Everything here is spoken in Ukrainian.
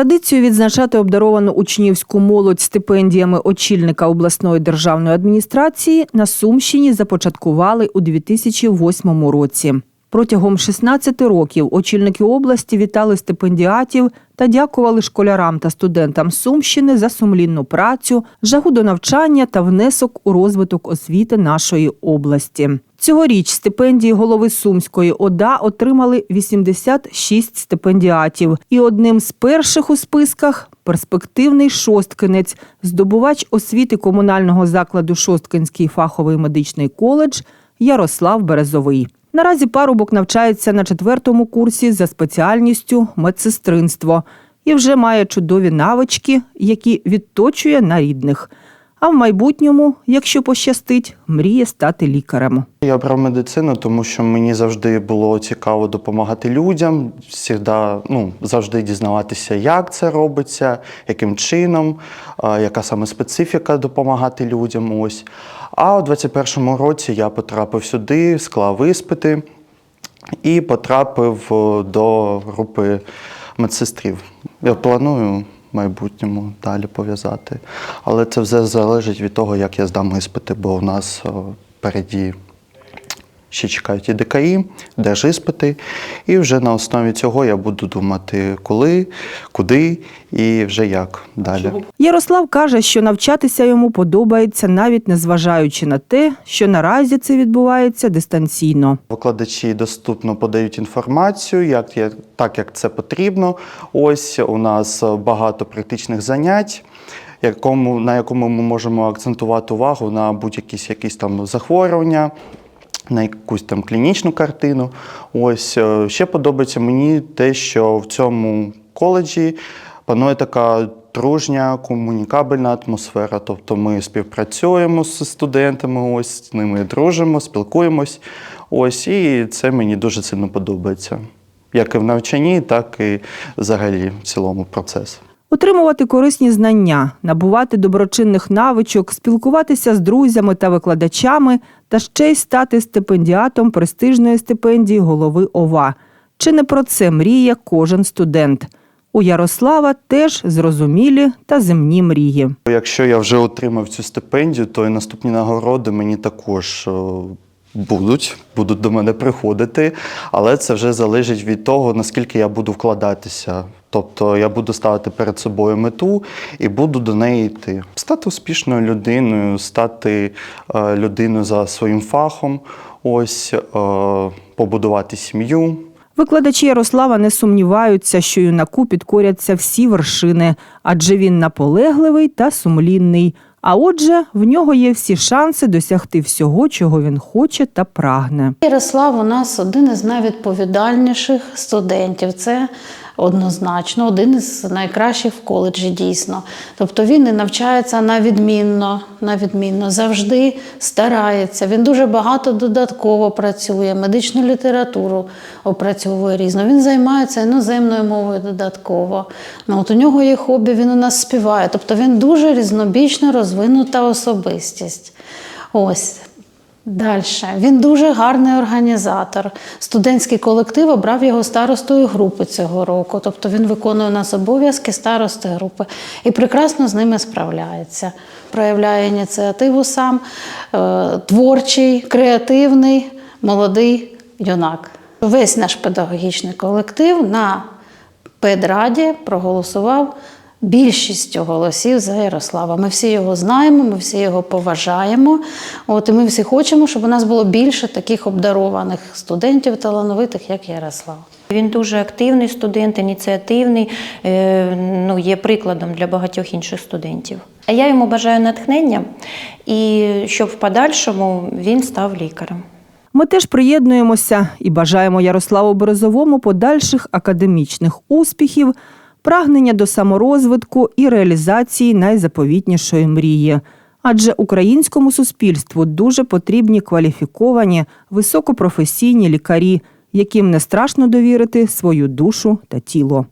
Традицію відзначати обдаровану учнівську молодь стипендіями очільника обласної державної адміністрації на Сумщині започаткували у 2008 році. Протягом 16 років очільники області вітали стипендіатів та дякували школярам та студентам Сумщини за сумлінну працю, жагу до навчання та внесок у розвиток освіти нашої області. Цьогоріч стипендії голови Сумської ОДА отримали 86 стипендіатів. І одним з перших у списках перспективний шосткинець, здобувач освіти комунального закладу Шосткинський фаховий медичний коледж Ярослав Березовий. Наразі парубок навчається на четвертому курсі за спеціальністю медсестринство і вже має чудові навички, які відточує на рідних. А в майбутньому, якщо пощастить, мріє стати лікарем. Я обрав медицину, тому що мені завжди було цікаво допомагати людям, завжди, ну, завжди дізнаватися, як це робиться, яким чином, яка саме специфіка допомагати людям. Ось. А у 21-му році я потрапив сюди, склав іспити і потрапив до групи медсестрів. Я планую майбутньому далі пов'язати. Але це все залежить від того, як я здам іспити, бо у нас о, впереді ще чекають і ДКІ, держіспити. І вже на основі цього я буду думати, коли, куди і вже як далі. Ярослав каже, що навчатися йому подобається, навіть незважаючи на те, що наразі це відбувається дистанційно. Викладачі доступно подають інформацію, як так як це потрібно. Ось у нас багато практичних занять. Якому, на якому ми можемо акцентувати увагу на будь-якісь якісь там захворювання, на якусь там клінічну картину. Ось е, ще подобається мені те, що в цьому коледжі панує така дружня, комунікабельна атмосфера. Тобто ми співпрацюємо з студентами, ось з ними дружимо, спілкуємось. Ось, і це мені дуже сильно подобається. Як і в навчанні, так і взагалі в цілому процес. Отримувати корисні знання, набувати доброчинних навичок, спілкуватися з друзями та викладачами та ще й стати стипендіатом престижної стипендії голови ОВА. Чи не про це мріє кожен студент? У Ярослава теж зрозумілі та земні мрії. Якщо я вже отримав цю стипендію, то і наступні нагороди мені також е, будуть, будуть до мене приходити, але це вже залежить від того, наскільки я буду вкладатися. Тобто я буду ставити перед собою мету і буду до неї йти. Стати успішною людиною, стати е, людиною за своїм фахом, ось е, побудувати сім'ю. Викладачі Ярослава не сумніваються, що юнаку підкоряться всі вершини, адже він наполегливий та сумлінний. А отже, в нього є всі шанси досягти всього, чого він хоче та прагне. Ярослав у нас один із найвідповідальніших студентів. Це однозначно один із найкращих в коледжі дійсно. Тобто він і навчається на відмінно, на відмінно, завжди старається. Він дуже багато додатково працює, медичну літературу опрацьовує різно. Він займається іноземною мовою додатково. Ну, от у нього є хобі, він у нас співає. Тобто він дуже різнобічно розвинута особистість. Ось. Далі. Він дуже гарний організатор. Студентський колектив обрав його старостою групи цього року. Тобто він виконує у нас обов'язки старости групи і прекрасно з ними справляється. Проявляє ініціативу сам, е, творчий, креативний, молодий юнак. Весь наш педагогічний колектив на педраді проголосував більшістю голосів за Ярослава. Ми всі його знаємо, ми всі його поважаємо. От, і ми всі хочемо, щоб у нас було більше таких обдарованих студентів талановитих, як Ярослав. Він дуже активний студент, ініціативний, е, ну, є прикладом для багатьох інших студентів. А я йому бажаю натхнення і щоб в подальшому він став лікарем. Ми теж приєднуємося і бажаємо Ярославу Березовому подальших академічних успіхів, прагнення до саморозвитку і реалізації найзаповітнішої мрії. Адже українському суспільству дуже потрібні кваліфіковані, високопрофесійні лікарі, яким не страшно довірити свою душу та тіло.